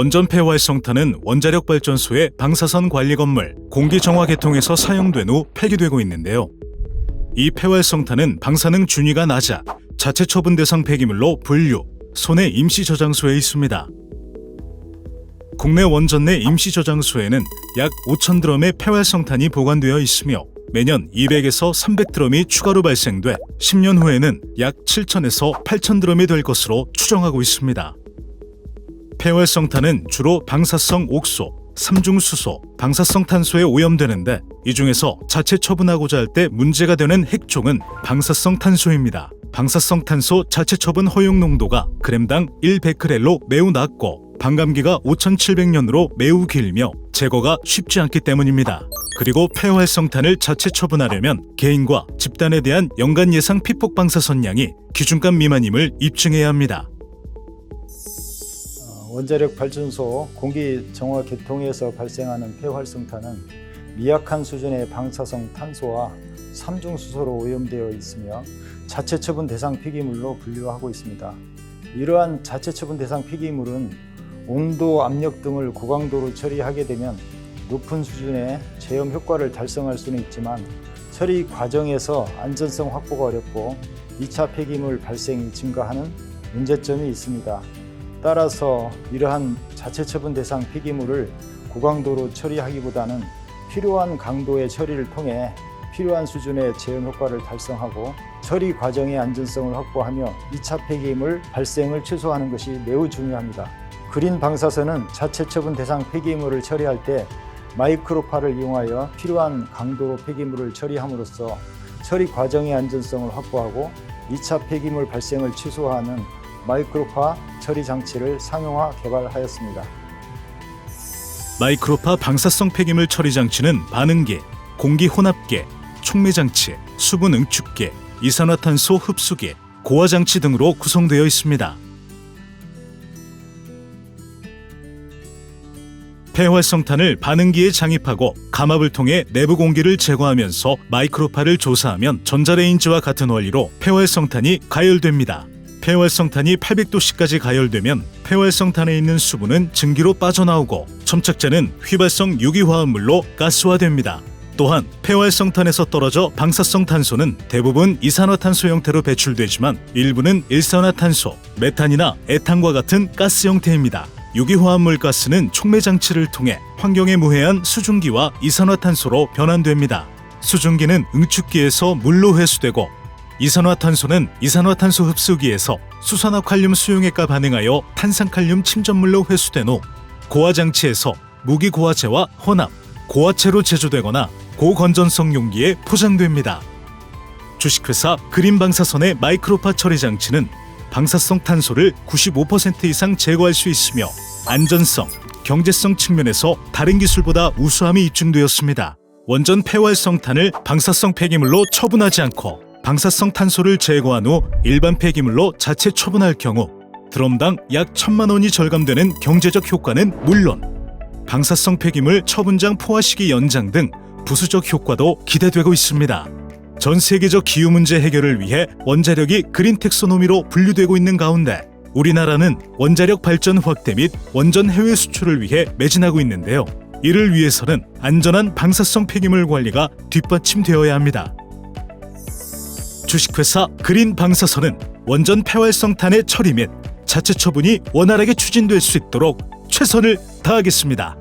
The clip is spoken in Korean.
원전 폐 활성탄은 원자력 발전소의 방사선 관리 건물, 공기 정화 계통에서 사용된 후 폐기되고 있는데요. 이 폐활성탄은 방사능 준위가 낮아 자체 처분 대상 폐기물로 분류, 손해 임시 저장소에 있습니다. 국내 원전 내 임시 저장소에는 약 5천 드럼의 폐활성탄이 보관되어 있으며 매년 200에서 300 드럼이 추가로 발생돼 10년 후에는 약 7천에서 8천 드럼이 될 것으로 추정하고 있습니다. 폐활성탄은 주로 방사성 옥소, 삼중수소, 방사성 탄소에 오염되는데 이 중에서 자체 처분하고자 할 때 문제가 되는 핵종은 방사성 탄소입니다. 방사성 탄소 자체 처분 허용 농도가 그램당 1베크렐로 매우 낮고 반감기가 5,700년으로 매우 길며 제거가 쉽지 않기 때문입니다. 그리고 폐활성탄을 자체 처분하려면 개인과 집단에 대한 연간 예상 피폭 방사선량이 기준값 미만임을 입증해야 합니다. 어, 원자력 발전소 공기 정화 계통에서 발생하는 폐활성탄은 미약한 수준의 방사성 탄소와 삼중수소로 오염되어 있으며 자체 처분 대상 폐기물로 분류하고 있습니다. 이러한 자체 처분 대상 폐기물은 온도, 압력 등을 고강도로 처리하게 되면 높은 수준의 제염 효과를 달성할 수는 있지만 처리 과정에서 안전성 확보가 어렵고 2차 폐기물 발생이 증가하는 문제점이 있습니다. 따라서 이러한 자체 처분 대상 폐기물을 고강도로 처리하기보다는 필요한 강도의 처리를 통해 필요한 수준의 제염 효과를 달성하고 처리 과정의 안전성을 확보하며 2차 폐기물 발생을 최소화하는 것이 매우 중요합니다. 그린 방사선은 자체 처분 대상 폐기물을 처리할 때 마이크로파를 이용하여 필요한 강도로 폐기물을 처리함으로써 처리 과정의 안전성을 확보하고 2차 폐기물 발생을 최소화하는 마이크로파 처리 장치를 상용화 개발하였습니다. 마이크로파 방사성 폐기물 처리 장치는 반응계, 공기 혼합계, 촉매 장치, 수분 응축계, 이산화탄소 흡수계, 고화 장치 등으로 구성되어 있습니다. 폐활성탄을 반응기에 장입하고 감압을 통해 내부 공기를 제거하면서 마이크로파를 조사하면 전자레인지와 같은 원리로 폐활성탄이 가열됩니다. 폐활성탄이 800도씨까지 가열되면 폐활성탄에 있는 수분은 증기로 빠져나오고 첨착제는 휘발성 유기화합물로 가스화됩니다. 또한 폐활성탄에서 떨어져 방사성 탄소는 대부분 이산화탄소 형태로 배출되지만 일부는 일산화탄소, 메탄이나 에탄과 같은 가스 형태입니다. 유기화합물 가스는 촉매 장치를 통해 환경에 무해한 수증기와 이산화탄소로 변환됩니다. 수증기는 응축기에서 물로 회수되고 이산화탄소는 이산화탄소 흡수기에서 수산화칼륨 수용액과 반응하여 탄산칼륨 침전물로 회수된 후 고화 장치에서 무기 고화제와 혼합, 고화체로 제조되거나 고건전성 용기에 포장됩니다. 주식회사 그린방사선의 마이크로파 처리 장치는 방사성 탄소를 95% 이상 제거할 수 있으며 안전성, 경제성 측면에서 다른 기술보다 우수함이 입증되었습니다. 원전 폐활성탄을 방사성 폐기물로 처분하지 않고 방사성 탄소를 제거한 후 일반 폐기물로 자체 처분할 경우 드럼당 약 천만 원이 절감되는 경제적 효과는 물론 방사성 폐기물 처분장 포화 시기 연장 등 부수적 효과도 기대되고 있습니다. 전 세계적 기후 문제 해결을 위해 원자력이 그린 텍소노미로 분류되고 있는 가운데 우리나라는 원자력 발전 확대 및 원전 해외 수출을 위해 매진하고 있는데요. 이를 위해서는 안전한 방사성 폐기물 관리가 뒷받침되어야 합니다. 주식회사 그린 방사선은 원전 폐활성탄의 처리 및 자체 처분이 원활하게 추진될 수 있도록 최선을 다하겠습니다.